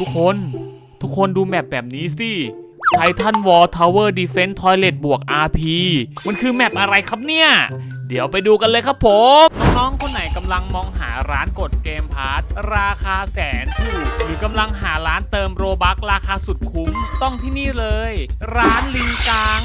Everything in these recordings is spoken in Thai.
ทุกคนทุกคนดูแมปแบบนี้สิไททันวอลทาวเวอร์ดีเฟน s ์ทอยเลทบวก RP มันคือแมปอะไรครับเนี่ย เดี๋ยวไปดูกันเลยครับผม น้องๆคนไหนกำลังมองหาร้านกดเกมพาร์ทราคาแสนถูก หรือกำลังหาร้านเติมโรบัคราคาสุดคุ้ม ต้องที่นี่เลย ร้านลิงกัง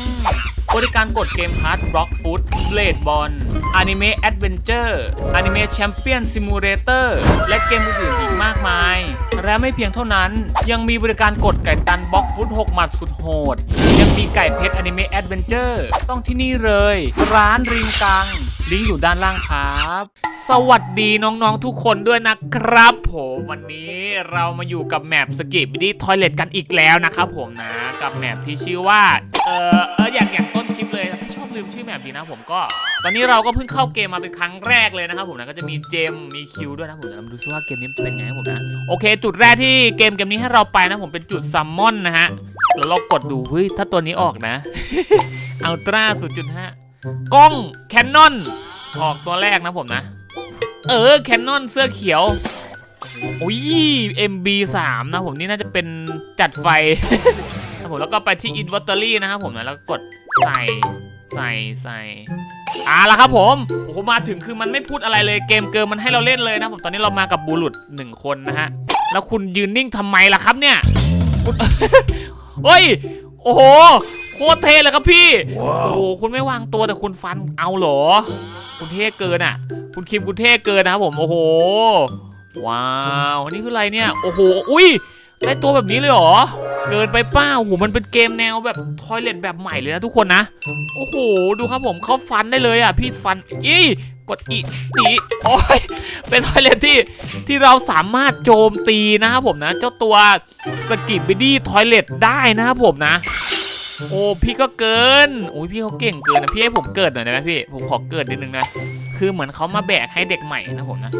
บริการกดเกมพาร์ทบล็อกฟุตเลดบอลอนิเมะแอดเวนเจอร์อนิเมะแชมเปี้ยนซิมูเลเตอร์และเกมอื่นๆอีกมากมาย และไม่เพียงเท่านั้น ยังมีบริการกดไก่ตันบล็อกฟุต6หมัดสุดโหด ยังมีไก่เพชรอนิเมะแอดเวนเจอร์ต้องที่นี่เลย ร้านริมกัง ลิงก์อยู่ด้านล่างครับ สวัสดีน้องๆทุกคนด้วยนะครับผมวันนี้เรามาอยู่กับแมปสกิปบิดี้ทอยเลทกันอีกแล้วนะครับผมนะกับแมปที่ชื่อว่า เออเอออย่างอย่างต้นคลิปเลยพี่ชอบลืมชื่อแมปดีนะผมก็ ตอนนี้เราก็เพิ่งเข้าเกมมาเป็นครั้งแรกเลยนะครับผมนะก็จะมีเจมมีคิวด้วยนะผมนะมาดูซิว่าเกมนี้จะเป็นไงครับผมนะโอเค จุดแรกที่เกมเกมนี้ให้เราไปนะผมเป็นจุดซัมมอนนะฮะแล้วเรากดดูเฮ้ยถ้าตัวนี้ออกนะอัลตร้า0.5กล้องแคนนอน ออกตัวแรกนะผมนะ เออแคนนอนเสื้อเขียวโอ้ย MB3 นะผมนี่น่าจะเป็นจัดไฟนะผมแล้วก็ไปที่ Inventory นะครับผมนะแล้วก็กดใส่ใส่ใส่อ่าแล้วครับผมโอ้โหมาถึงคือมันไม่พูดอะไรเลยเกมเกินมันให้เราเล่นเลยนะผมตอนนี้เรามากับบูรุษหนึ่งคนนะฮะแล้วคุณยืนนิ่งทำไมล่ะครับเนี่ยเฮ้ย โอ้โห โคตรเท่เลยครับพี่โอ้โหคุณไม่วางตัวแต่คุณฟันเอาเหรอ คุณเท่เกินอะ คุณคิมคุณเท่เกินนะครับผมโอ้โหว้าวอันนี่คืออะไรเนี่ยโอ้โหอุ้ยได้ตัวแบบนี้เลยเหรอเกินไปเป้าโอ้โหมันเป็นเกมแนวแบบทอยเลทแบบใหม่เลยนะทุกคนนะโอ้โหดูครับผมเขาฟันได้เลยอะพี่ฟันอีกดอีอีโอ้ยเป็นทอยเลทที่ที่เราสามารถโจมตีนะครับผมนะ เจ้าตัวสกิปบิดี้ทอยเลทได้นะครับผมนะ โอ้พี่ก็เกินโอ้ยพี่เขาเก่งเกินนะพี่ให้ผมเกิดหน่อยได้ไหมพี่ผมขอเกิดนิดนึงนะคือเหมือนเขามาแบกให้เด็กใหม่นะผมนะ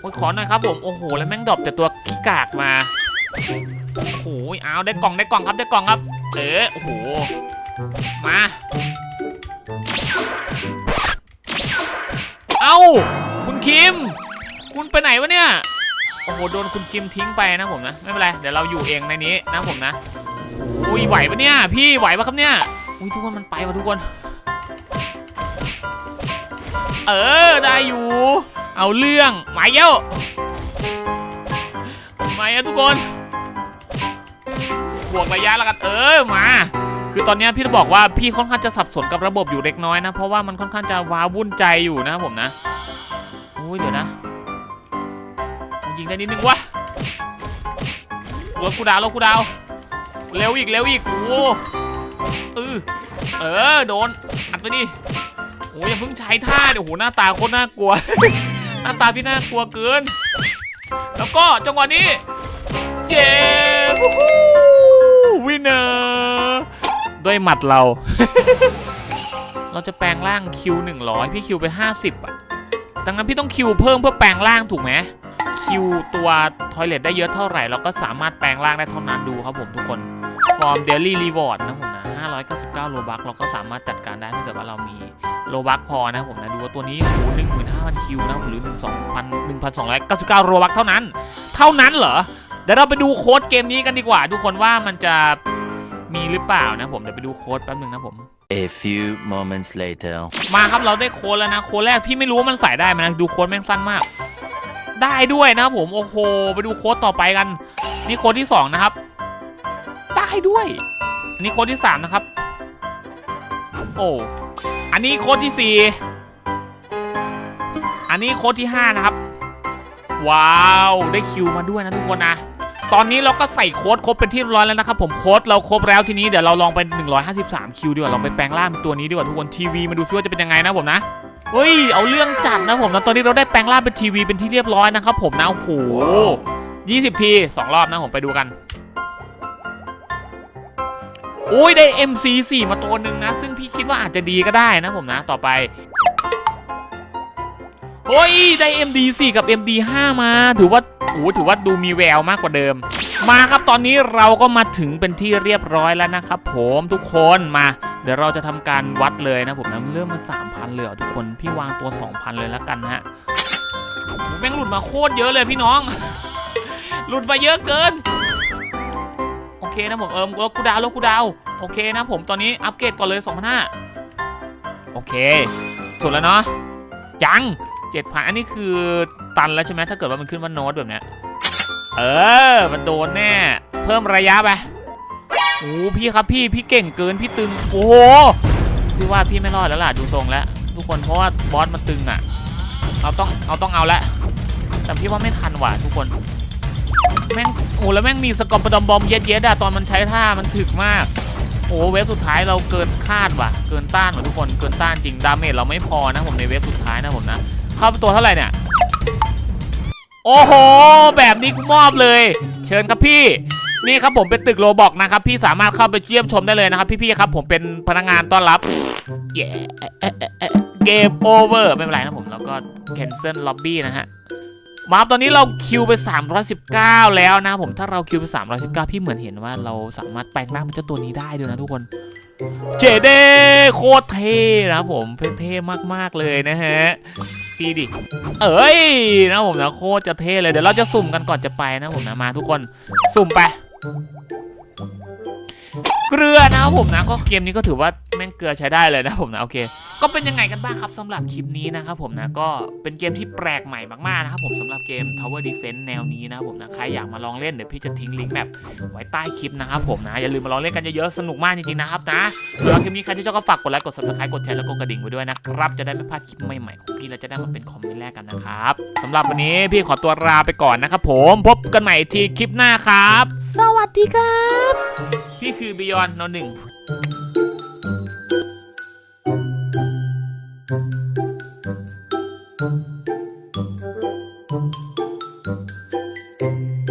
โอ้ยขอหน่อยครับผมโอ้โหแล้วแม่งดรอปแต่ตัวขี้กากมาโอ้โหเอาได้กล่องได้กล่องครับได้กล่องครับ เออโอ้โหมาเอ้าคุณคิม คุณไปไหนวะเนี่ยโอ้โหโดนคุณคิมทิ้งไปนะผมนะไม่เป็นไรเดี๋ยวเราอยู่เองในนี้นะผมนะ อุ้ยไหวปะเนี่ย พี่ไหวปะครับเนี่ย อุ้ยทุกคนมันไปวะทุกคน เออได้อยู่ เอาเรื่องมาเยอะมาเยอะทุกคนบวกระยะแล้วกันเออมาคือตอนเนี้ยพี่จะบอกว่าพี่ค่อนข้างจะสับสนกับระบบอยู่เล็กน้อยนะ เพราะว่ามันค่อนข้างจะว้าวุ่นใจอยู่นะผมนะอุ้ยเดี๋ยวนะยิงได้นิดนึงวะรถกูดาวรถกูดาว เร็วอีกเร็วอีกโอ้โหเออเออโดนอัดไปดิโอ้ยอย่าเพิ่งใช้ท่าเดี๋ยวโอ้โหหน้าตาโคตรน่ากลัว หน้าตาพี่น่ากลัวเกิน แล้วก็จังหวะนี้เย้วินเนอร์ด้วยหมัดเรา เราจะแปลงร่างคิว100พี่คิวไป50อะดังนั้นพี่ต้องคิวเพิ่มเพื่อแปลงร่างถูกไหมคิวตัวทอยเลทได้เยอะเท่าไหร่เราก็สามารถแปลงร่างได้เท่านั้นดูครับผมทุกคน ฟอร์มเดลี่รีวอร์ดนะผมนะ 599 โลบัคเราก็สามารถจัดการได้ถ้าเกิดว่าเรามีโลบัคพอนะผมนะ ดูว่าตัวนี้โอ้หนึ่งหมื่นห้าพันคิวนะผมหรือหนึ่งสองพันหนึ่งพันสองร้อยเก้าสิบเก้าโลบัคเท่านั้น เท่านั้นเหรอ เดี๋ยวเราไปดูโค้ดเกมนี้กันดีกว่า ทุกคนว่ามันจะมีหรือเปล่านะผม เดี๋ยวไปดูโค้ดแป๊บหนึงนะผม A few moments later. มาครับเราได้โค้ดแล้วนะ โค้ดแรกพี่ไม่รู้ว่ามันใส่ได้ไหมนะ ดูโค้ดแม่งสั้นมาก ได้ด้วยนะผม โอ้โห ไปดูโค้ดต่อไปกัน นี่โค้ดที่สองนะครับได้ด้วย อันนี้โค้ดที่สามนะครับ โอ้ อันนี้โค้ดที่สี่อันนี้โค้ดที่ห้านะครับ ว้าว ได้คิวมาด้วยนะทุกคนนะ ตอนนี้เราก็ใส่โค้ดครบเป็นที่เรียบร้อยแล้วนะครับผมโค้ดเราครบแล้วทีนี้เดี๋ยวเราลองไป 153 คิวดีกว่าลองไปแปลงร่างเป็นตัวนี้ดีกว่าทุกคนทีวีมาดูซิว่าจะเป็นยังไงนะผมนะเฮ้ย เอาเรื่องจัดนะผมนะตอนนี้เราได้แปลงร่างเป็นทีวีเป็นที่เรียบร้อยนะครับผมนะโอ้โห20 ที 2 รอบนะผมไปดูกัน อ้ยได้ MC4 มาตัวหนึ่งนะ ซึ่งพี่คิดว่าอาจจะดีก็ได้นะผมนะ ต่อไปเฮ้ยได้ MD4 กับ MD5 มา ถือว่าโอ้ถือว่าดูมีแววมากกว่าเดิม มาครับตอนนี้เราก็มาถึงเป็นที่เรียบร้อยแล้วนะครับผมทุกคนมา เดี๋ยวเราจะทำการวัดเลยนะผมนะเริ่มมา3,000เลยเหรอทุกคนพี่วางตัว 2,000 เลยแล้วกันนะฮะโอ้โหแม่งหลุดมาโคตรเยอะเลยพี่น้อง หลุดมาเยอะเกิน เคนะผมเอิมลดกูดาวลดกูดาวโอเคนะผมตอนนี้อัปเกรดก่อนเลย2,500โอเคสุดแล้วเนาะยัง7,000อันนี้คือตันแล้วใช่ไหมถ้าเกิดว่ามันขึ้นว่าโน้ตแบบเนี้ยเออมันโดนแน่เพิ่มระยะไปโอ้พี่ครับพี่พี่เก่งเกินพี่ตึงโอ้โหพี่ว่าพี่ไม่รอดแล้วล่ะดูทรงแล้วทุกคนเพราะว่าบอสมันตึงอะ เอาต้องเอาต้องเอาละแต่พี่ว่าไม่ทันว่ะทุกคน แม่งโอ้แล้วแม่งมีสกอร์ปดอมบอมเย็ดเย็ดอะตอนมันใช้ท่ามันถึกมาก โอ้เวฟสุดท้ายเราเกินคาดว่ะ เกินต้านว่ะทุกคนเกินต้านจริงดาเมจเราไม่พอนะผมในเวฟสุดท้ายนะผมนะเข้าไปตัวเท่าไหร่เนี่ยโอ้โห แบบนี้กูมอบเลย เชิญครับพี่นี่ครับผมเป็นตึกโรบอกนะครับ พี่สามารถเข้าไปเยี่ยมชมได้เลยนะครับ พี่ๆครับผมเป็นพนักงานต้อนรับเย้เกมโอเวอร์ไม่เป็นไรนะผมแล้วก็ cancel lobby นะฮะ มาตอนนี้เราคิวไป 319 แล้วนะผมถ้าเราคิวไป 319 พี่เหมือนเห็นว่าเราสามารถแปลงร่างเป็นเจ้าตัวนี้ได้ด้วยนะทุกคน เจเดโคตรเท่นะผมเท่มากๆเลยนะฮะดีดิ เอ้ยนะผมนะโคตรจะเท่เลยเดี๋ยวเราจะสุ่มกันก่อนจะไปนะผมนะมาทุกคนสุ่มไปเกลือนะผมนะก็เกมนี้ก็ถือว่าแม่งเกลือใช้ได้เลยนะผมนะโอเค ก็เป็นยังไงกันบ้างครับสำหรับคลิปนี้นะครับผมนะก็เป็นเกมที่แปลกใหม่มากๆนะครับผมสำหรับเกม Tower Defense แนวนี้นะครับผมนะใครอยากมาลองเล่นเดี๋ยวพี่จะทิ้งลิงก์แบบไว้ใต้คลิปนะครับผมนะอย่าลืมมาลองเล่นกันเยอะๆสนุกมากจริงๆนะครับนะสำหรับคลิปนี้ใครที่ชอบก็ฝากกดไลค์กด subscribe กดแชร์แล้วกดกระดิ่งไว้ด้วยนะครับจะได้ไม่พลาดคลิปใหม่ๆของพี่และจะได้มาเป็นคอมเมนต์แรกกันนะครับสำหรับวันนี้พี่ขอตัวลาไปก่อนนะครับผมพบกันใหม่ทีคลิปหน้าครับ สวัสดีครับ พี่คือบิยอนนหนึ่ง thank you